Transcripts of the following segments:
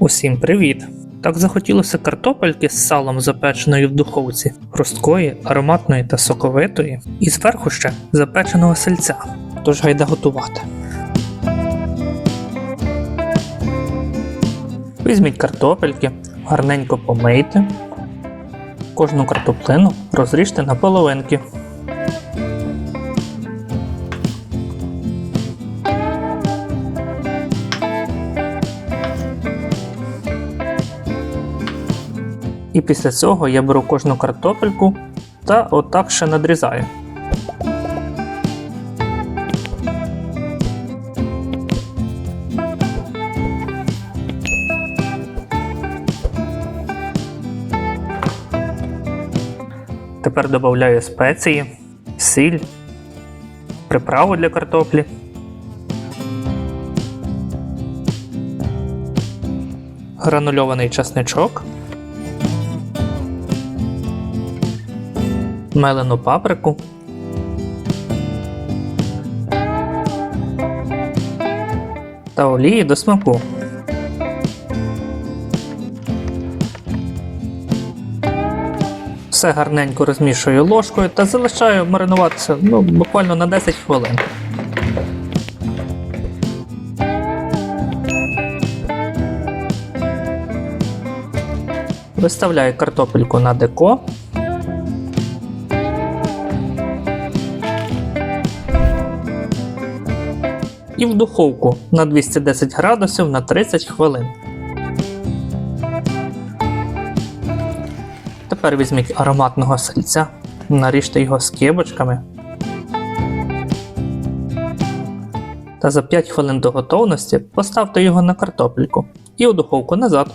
Усім привіт! Так захотілося картопельки з салом запеченої в духовці, хрусткої, ароматної та соковитої, і зверху ще запеченого сальця. Тож гайда готувати. Візьміть картопельки, гарненько помийте. Кожну картоплину розріжте на половинки. І після цього я беру кожну картопельку та отак ще надрізаю. Тепер додаю спеції, сіль, приправу для картоплі. Гранульований часничок. Мелену паприку. Та олії до смаку. Все гарненько розмішую ложкою та залишаю маринуватися ну, буквально на 10 хвилин. Виставляю картопельку на деко. І в духовку на 210 градусів на 30 хвилин. Тепер візьміть ароматного сальця, наріжте його скибочками. Та за 5 хвилин до готовності поставте його на картопельку і у духовку назад.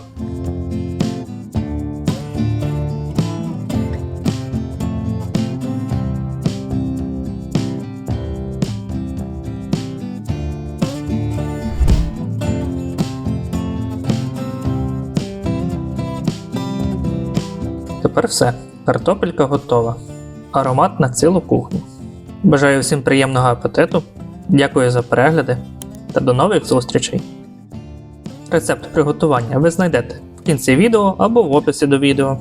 Тепер все. Картопелька готова. Аромат на цілу кухню. Бажаю всім приємного апетиту. Дякую за перегляди та до нових зустрічей. Рецепт приготування ви знайдете в кінці відео або в описі до відео.